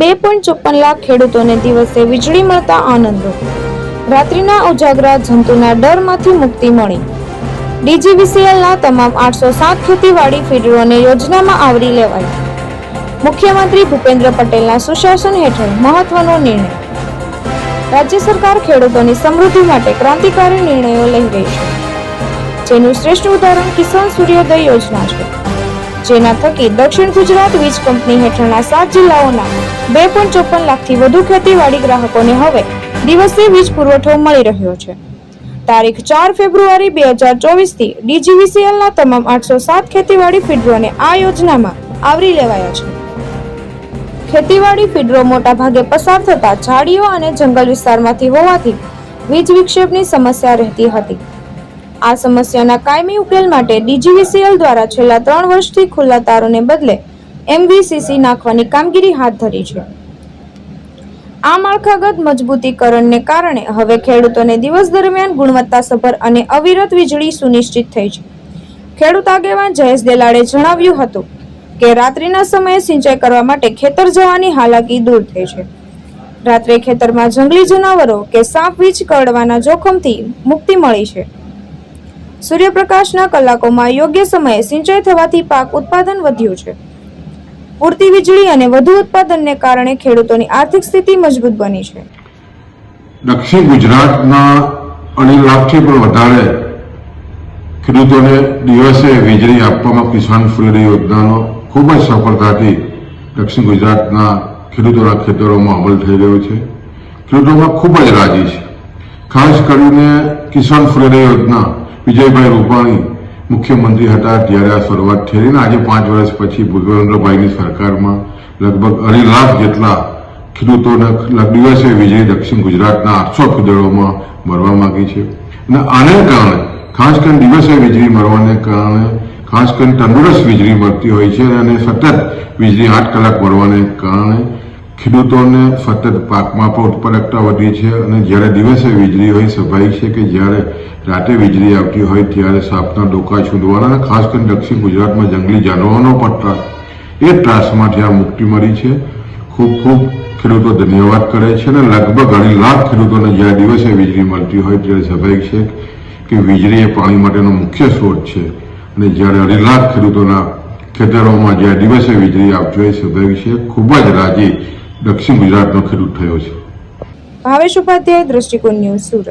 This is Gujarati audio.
બે પોઈન્ટ ચોપન લાખ ખેડૂતોને દિવસે વીજળી મળતા આનંદો રાત્રિના ઉજાગરા જંતુના ડરમાંથી મુક્તિ મળી. ડીજીવીસીએલના તમામ આઠસો સાત ખેતીવાડી ફીડરોને યોજનામાં આવરી લેવાય મુખ્યમંત્રી ભૂપેન્દ્ર પટેલના સુશાસન હેઠળ મહત્વનો નિર્ણય. રાજ્ય સરકાર ખેડૂતોની સમૃદ્ધિ માટે ક્રાંતિકારી નિર્ણયો લઈ રહી છે. જેનું શ્રેષ્ઠ ઉદાહરણ કિસાન સૂર્યોદય યોજના છે. જેના થકી દક્ષિણ ગુજરાત વીજ કંપની હેઠળના સાત જિલ્લાઓના બે પોઈન્ટ ચોપન લાખથી વધુ ખેતીવાડી ગ્રાહકોને હવે દિવસે વીજ પુરવઠો મળી રહ્યો છે. તારીખ ચાર ફેબ્રુઆરી બે હજાર ચોવીસથી ડીજીવીસીએલના તમામ આઠસો સાત ખેતીવાડી ફીડરોને આ યોજનામાં આવરી લેવાયા છે. ખેતીવાડી ફીડરો મોટા ભાગે પસાર થતા ઝાડીઓ અને જંગલ વિસ્તારમાંથી હોવાથી વીજ વિક્ષેપની સમસ્યા રહેતી હતી. આ સમસ્યાના કાયમી ઉકેલ માટે ડીજીવીસીએલ દ્વારા છેલ્લા ત્રણ વર્ષથી ખુલ્લા તારોને બદલે એમવીસીસી નાખવાની કામગીરી હાથ ધરી છે. આ માળખાગત મજબૂતીકરણને કારણે હવે ખેડૂતોને દિવસ દરમિયાન ગુણવત્તાસભર અને અવિરત વીજળી સુનિશ્ચિત થઈ છે. ખેડૂત આગેવાન જયેશ દેલાડે જણાવ્યું હતું કે, રાત્રિના સમયે સિંચાઈ કરવા માટે ખેતર જવાની હાલાકી દૂર થઈ છે. રાત્રે ખેતરમાં જંગલી જનાવરો કે સાપ વીજ કરડવાના જોખમથી મુક્તિ મળી છે. સૂર્યપ્રકાશના કલાકોમાં યોગ્ય સમયે સિંચાઈ થવાથી પાક ઉત્પાદન વધ્યું છે. પૂરતી વીજળી અને વધુ ઉત્પાદનને કારણે ખેડૂતોની આર્થિક સ્થિતિ મજબૂત બની છે. દક્ષિણ ગુજરાતના અઢી લાખથી પણ વધારે ખેડૂતોને દિવસે વીજળી આપવામાં કિસાન સૂર્ય યોજનાનો ખૂબ જ સફળતાથી દક્ષિણ ગુજરાતના ખેડૂતોના ખેતરોમાં અમલ થઈ રહ્યો છે. ખેડૂતોમાં ખૂબ જ રાજી છે. ખાસ કરીને કિસાન સૂર્ય યોજના વિજયભાઈ રૂપાણી મુખ્યમંત્રી હતા ત્યારે આ શરૂઆત થયેલી આજે પાંચ વર્ષ પછી ભૂપેન્દ્રભાઈની સરકારમાં લગભગ અઢી લાખ જેટલા ખેડૂતોને દિવસે વીજળી દક્ષિણ ગુજરાતના આઠસો ખેડૂતોમાં મળવા માંગી છે. અને આને કારણે, ખાસ કરીને દિવસે વીજળી મળવાને કારણે, ખાસ કરીને તંદુરસ્ત વીજળી મળતી હોય છે અને સતત વીજળી આઠ કલાક મળવાને કારણે ખેડૂતોને સતત પાકમાં પણ ઉત્પાદકતા વધી છે અને જ્યારે દિવસે વીજળી હોય, સ્વાભાવિક છે કે જ્યારે રાતે વીજળી આવતી હોય ત્યારે સાપના ડોકા છૂંદવાના અને ખાસ કરીને દક્ષિણ ગુજરાતમાં જંગલી જાનવરોનો પણ ત્રાસ. એ ત્રાસમાંથી આ મુક્તિ મળી છે. ખૂબ ખૂબ ખેડૂતો ધન્યવાદ કરે છે અને લગભગ અઢી લાખ ખેડૂતોને જ્યારે દિવસે વીજળી મળતી હોય ત્યારે સ્વાભાવિક છે કે વીજળી એ પાણી માટેનો મુખ્ય સ્ત્રોત છે. અને જ્યારે અઢી લાખ ખેડૂતોના ખેતરોમાં જ્યારે દિવસે વીજળી આપતી હોય, સ્વાભાવિક છે. ખૂબ જ રાજી દક્ષિણ ગુજરાતનો ખેડૂત થયો છે. ભાવેશ ઉપાધ્યાય દ્રષ્ટિકોણ ન્યૂઝ સુરત.